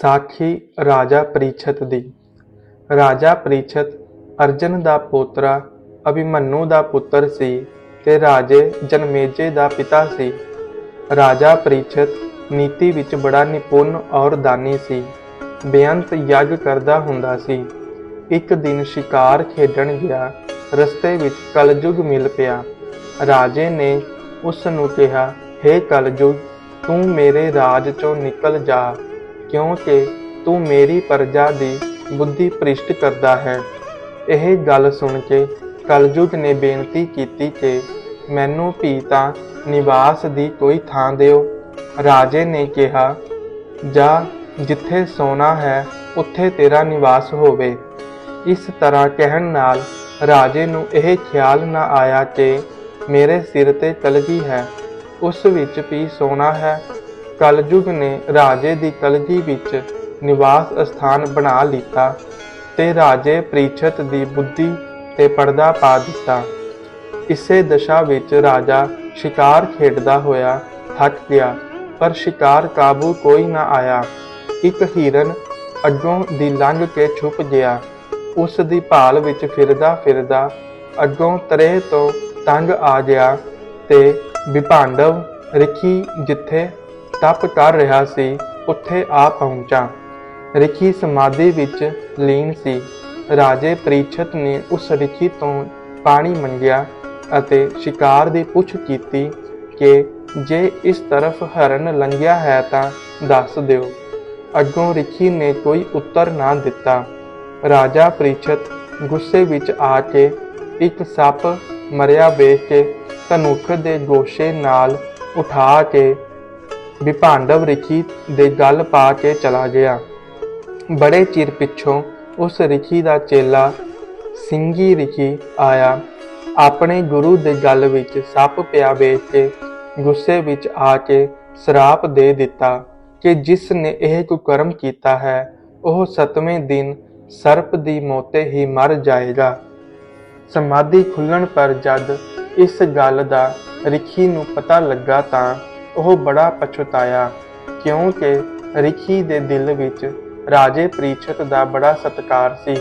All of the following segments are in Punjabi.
ਸਾਖੀ ਰਾਜਾ ਪ੍ਰੀਛਤ ਦੀ। ਰਾਜਾ ਪ੍ਰੀਛਤ ਅਰਜਨ ਦਾ ਪੋਤਰਾ ਅਭਿਮਨੂ ਦਾ ਪੁੱਤਰ ਸੀ ਤੇ ਰਾਜੇ ਜਨਮੇਜੇ ਦਾ ਪਿਤਾ ਸੀ। ਰਾਜਾ ਪ੍ਰੀਛਤ ਨੀਤੀ ਵਿੱਚ ਬੜਾ ਨਿਪੁੰਨ ਔਰ ਦਾਨੀ ਸੀ। ਬੇਅੰਤ ਯੱਗ ਕਰਦਾ ਹੁੰਦਾ ਸੀ। ਇੱਕ ਦਿਨ ਸ਼ਿਕਾਰ ਖੇਡਣ ਗਿਆ। ਰਸਤੇ ਵਿੱਚ ਕਲਯੁਗ ਮਿਲ ਪਿਆ। ਰਾਜੇ ਨੇ ਉਸ ਨੂੰ ਕਿਹਾ, ਹੇ ਕਲਯੁਗ, ਤੂੰ ਮੇਰੇ ਰਾਜ ਚੋਂ ਨਿਕਲ ਜਾ। ਕਿਉਂਕਿ ਤੂੰ ਮੇਰੀ ਪ੍ਰਜਾ ਦੀ ਬੁੱਧੀ ਭ੍ਰਿਸ਼ਟ ਕਰਦਾ ਹੈ। ਇਹ ਗੱਲ ਸੁਣ ਕੇ ਕਲਯੁਗ ਨੇ ਬੇਨਤੀ ਕੀਤੀ ਕਿ ਮੈਨੂੰ ਵੀ ਤਾਂ ਨਿਵਾਸ ਦੀ ਕੋਈ ਥਾਂ ਦਿਓ। ਰਾਜੇ ਨੇ ਕਿਹਾ, ਜਾ, ਜਿੱਥੇ ਸੋਨਾ ਹੈ, ਉੱਥੇ ਤੇਰਾ ਨਿਵਾਸ ਹੋਵੇ। ਇਸ ਤਰ੍ਹਾਂ ਕਹਿਣ ਨਾਲ ਰਾਜੇ ਨੂੰ ਇਹ ਖਿਆਲ ਨਾ ਆਇਆ ਕਿ ਮੇਰੇ ਸਿਰ ਤੇ ਕਲਗੀ ਹੈ। ਉਸ ਵਿੱਚ ਵੀ ਸੋਨਾ ਹੈ ਕਲਯੁਗ ਨੇ ਰਾਜੇ ਦੀ ਕਲਗੀ ਵਿੱਚ ਨਿਵਾਸ ਸਥਾਨ ਬਣਾ ਲਿੱਤਾ ਤੇ ਰਾਜੇ ਪ੍ਰੀਛਤ ਦੀ ਬੁੱਧੀ ਤੇ ਪਰਦਾ ਪਾ ਦਿੱਤਾ। ਇਸੇ ਦਸ਼ਾ ਵਿੱਚ ਰਾਜਾ ਸ਼ਿਕਾਰ ਖੇਡਦਾ ਹੋਇਆ ਥੱਕ ਗਿਆ, ਪਰ ਸ਼ਿਕਾਰ ਕਾਬੂ ਕੋਈ ਨਾ ਆਇਆ। ਇੱਕ ਹਿਰਨ ਅੱਗੋਂ ਦੀ ਲੰਘ ਕੇ ਛੁਪ ਗਿਆ। ਉਸ ਦੀ ਭਾਲ ਵਿੱਚ ਫਿਰਦਾ ਫਿਰਦਾ ਅੱਗੋਂ ਤਰੇ ਤੋਂ ਤੰਗ ਆ ਗਿਆ ਤੇ ਵਿਭਾਂਡਵ ਰਿਖੀ ਜਿੱਥੇ ਤਪ ਕਰ ਰਿਹਾ ਸੀ, ਉੱਥੇ ਆ ਪਹੁੰਚਾ। ਰਿਖੀ ਸਮਾਧੀ ਵਿੱਚ ਲੀਨ ਸੀ। ਰਾਜੇ ਪ੍ਰੀਛਤ ਨੇ ਉਸ ਰਿਖੀ ਤੋਂ ਪਾਣੀ ਮੰਗਿਆ ਅਤੇ ਸ਼ਿਕਾਰ ਦੀ ਪੁੱਛ ਕੀਤੀ ਕਿ ਜੇ ਇਸ ਤਰਫ ਹਰਨ ਲੰਘਿਆ ਹੈ ਤਾਂ ਦੱਸ ਦਿਓ। ਅੱਗੋਂ ਰਿਖੀ ਨੇ ਕੋਈ ਉੱਤਰ ਨਾ ਦਿੱਤਾ। ਰਾਜਾ ਪ੍ਰੀਛਤ ਗੁੱਸੇ ਵਿੱਚ ਆ ਕੇ ਇੱਕ ਸੱਪ ਮਰਿਆ ਵੇਖ ਕੇ ਧਨੁਖ ਦੇ ਗੋਸ਼ੇ ਨਾਲ ਉਠਾ ਕੇ ਵਿਭਾਂਡਵ ਰਿਖੀ ਦੇ ਗੱਲ ਪਾ ਕੇ ਚਲਾ ਗਿਆ। ਬੜੇ ਚਿਰ ਪਿੱਛੋਂ ਉਸ ਰਿਖੀ ਦਾ ਚੇਲਾ ਸਿੰਘੀ ਰਿਖੀ ਆਇਆ। ਆਪਣੇ ਗੁਰੂ ਦੇ ਗੱਲ ਵਿੱਚ ਸੱਪ ਪਿਆ ਵੇਖ ਕੇ ਗੁੱਸੇ ਵਿੱਚ ਆ ਕੇ ਸਰਾਪ ਦੇ ਦਿੱਤਾ ਕਿ ਜਿਸ ਨੇ ਇਹ ਕੁਕਰਮ ਕੀਤਾ ਹੈ, ਉਹ ਸਤਵੇਂ ਦਿਨ ਸਰਪ ਦੀ ਮੋਤੇ ਹੀ ਮਰ ਜਾਏਗਾ। ਸਮਾਧੀ ਖੁੱਲਣ ਪਰ ਜਦ ਇਸ ਗੱਲ ਦਾ ਰਿਖੀ ਨੂੰ ਪਤਾ ਲੱਗਾ ਤਾਂ ਉਹ ਬੜਾ ਪਛਤਾਇਆ, ਕਿਉਂਕਿ ਰਿਖੀ ਦੇ ਦਿਲ ਵਿੱਚ ਰਾਜੇ ਪ੍ਰੀਛਤ ਦਾ ਬੜਾ ਸਤਕਾਰ ਸੀ।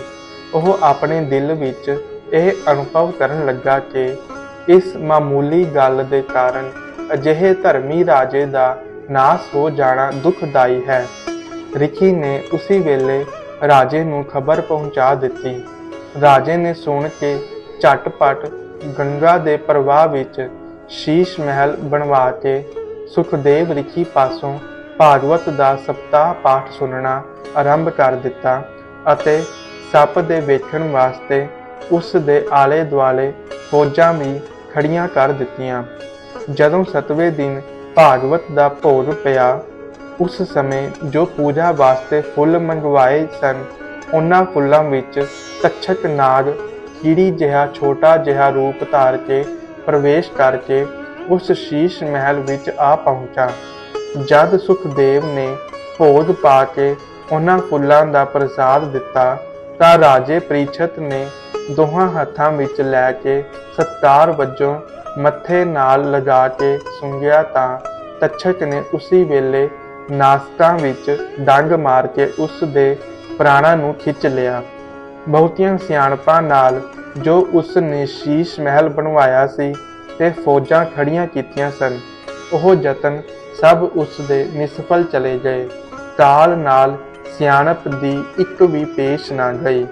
ਉਹ ਆਪਣੇ ਦਿਲ ਵਿੱਚ ਇਹ ਅਨੁਭਵ ਕਰਨ ਲੱਗਾ ਕਿ ਇਸ ਮਾਮੂਲੀ ਗੱਲ ਦੇ ਕਾਰਨ ਅਜਿਹੇ ਧਰਮੀ ਰਾਜੇ ਦਾ ਨਾਸ ਹੋ ਜਾਣਾ ਦੁਖਦਾਈ ਹੈ। ਰਿਖੀ ਨੇ ਉਸੇ ਵੇਲੇ ਰਾਜੇ ਨੂੰ ਖਬਰ ਪਹੁੰਚਾ ਦਿੱਤੀ। ਰਾਜੇ ਨੇ ਸੁਣ ਕੇ ਝਟਪਟ ਗੰਗਾ ਦੇ ਪ੍ਰਵਾਹ ਵਿੱਚ ਸ਼ੀਸ਼ ਮਹਿਲ ਬਣਵਾ ਕੇ ਸੁਖਦੇਵ ਰਿਖੀ ਪਾਸੋਂ ਭਾਗਵਤ ਦਾ ਸਪਤਾਹ ਪਾਠ ਸੁਣਨਾ ਆਰੰਭ ਕਰ ਦਿੱਤਾ ਅਤੇ ਸੱਪ ਦੇ ਵੇਖਣ ਵਾਸਤੇ ਉਸ ਦੇ ਆਲੇ ਦੁਆਲੇ ਫੌਜਾਂ ਵੀ ਖੜੀਆਂ ਕਰ ਦਿੱਤੀਆਂ। ਜਦੋਂ ਸਤਵੇਂ ਦਿਨ ਭਾਗਵਤ ਦਾ ਭੋਗ ਪਿਆ, ਉਸ ਸਮੇਂ ਜੋ ਪੂਜਾ ਵਾਸਤੇ ਫੁੱਲ ਮੰਗਵਾਏ ਸਨ, ਉਹਨਾਂ ਫੁੱਲਾਂ ਵਿੱਚ ਤੱਛਕ ਨਾਗ ਕੀੜੀ ਜਿਹਾ ਛੋਟਾ ਜਿਹਾ ਰੂਪ ਧਾਰ ਕੇ ਪ੍ਰਵੇਸ਼ ਕਰਕੇ ਉਸ ਸ਼ੀਸ਼ ਮਹਿਲ ਵਿੱਚ ਆ ਪਹੁੰਚਾ, ਜਦ ਸੁਖਦੇਵ ਨੇ ਭੋਗ ਪਾ ਕੇ ਉਹਨਾਂ ਫੁੱਲਾਂ ਦਾ ਪ੍ਰਸਾਦ ਦਿੱਤਾ, ਤਾਂ ਰਾਜੇ ਪ੍ਰੀਛਤ ਨੇ ਦੋਹਾਂ ਹੱਥਾਂ ਵਿੱਚ ਲੈ ਕੇ ਸਤਕਾਰ ਵਜੋਂ ਮੱਥੇ ਨਾਲ ਲਗਾ ਕੇ ਸੁੰਘਿਆ ਤਾਂ ਤੱਛਕ ਨੇ ਉਸੇ ਵੇਲੇ ਨਾਸਕਾਂ ਵਿੱਚ ਡੰਗ ਮਾਰ ਕੇ ਉਸ ਦੇ ਪ੍ਰਾਣਾਂ ਨੂੰ ਖਿੱਚ ਲਿਆ। ਬਹੁਤੀਆਂ ਸਿਆਣਪਾਂ ਨਾਲ ਜੋ ਉਸ ਨੇ ਸ਼ੀਸ਼ ਮਹਿਲ ਬਣਵਾਇਆ ਸੀ ਤੇ ਫੌਜਾਂ ਖੜੀਆਂ ਕੀਤੀਆਂ ਸਨ। ਉਹ ਯਤਨ ਸਭ ਉਸ ਦੇ ਨਿਸਫਲ ਚਲੇ ਗਏ। ਕਾਲ ਨਾਲ ਸਿਆਣਪ ਦੀ ਇੱਕ ਵੀ ਪੇਸ਼ ਨਾ ਗਈ।